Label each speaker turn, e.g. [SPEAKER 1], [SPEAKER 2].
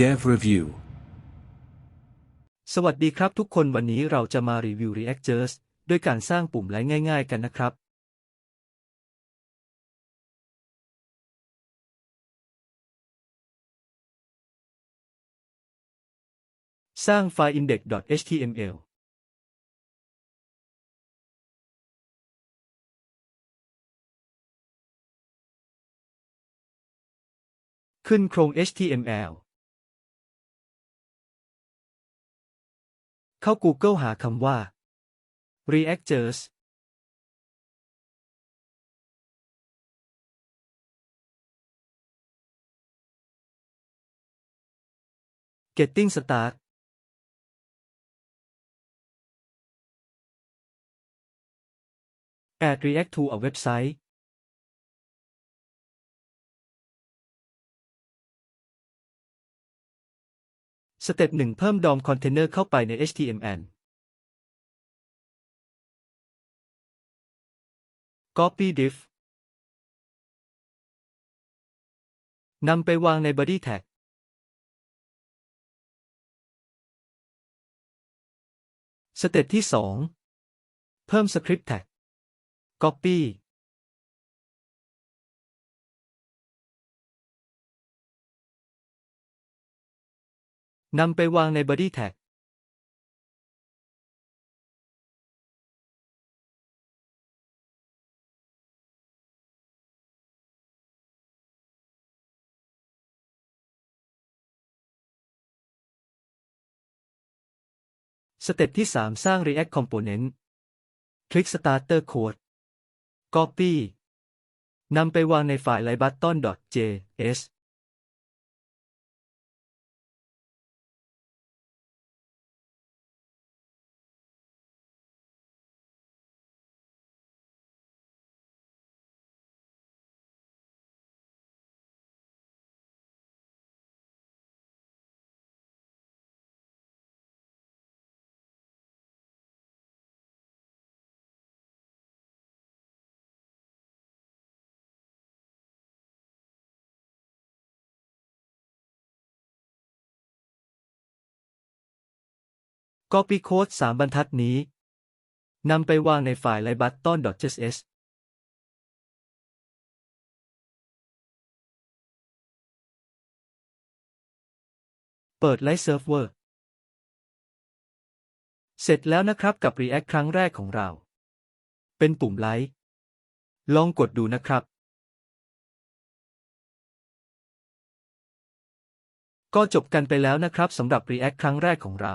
[SPEAKER 1] Dev Review
[SPEAKER 2] สวัสดีครับทุกคนวันนี้เราจะมารีวิว Reactors ด้วยการสร้างปุ่มไลค์ง่าย ๆ กันนะครับ สร้างไฟล์ index.html ขึ้นโครง HTML เข้า Google หาคำว่า Reactors Getting Start แอด React to a website สเต็ปหนึ่งเพิ่มดอมคอนเทนเนอร์เข้าไปใน HTML Copy div นำไปวางใน body tag สเต็ปที่ 2 เพิ่ม script tag Copy นำไปวางใน body tag สเต็ปที่ 3 สร้าง React Component คลิก Starter Code Copy นำไปวางในไฟล์ libutton.js ก็ปีโค้ด3บรรทัดนี้นำไปวางในไฟล์ libutton.js เปิด Live Server เวอร์ เสร็จแล้วนะครับกับ React ครั้งแรกของเรา เป็นปุ่มไลค์ลองกดดูนะครับ ก็จบกันไปแล้วนะครับสำหรับ React ครั้งแรกของเรา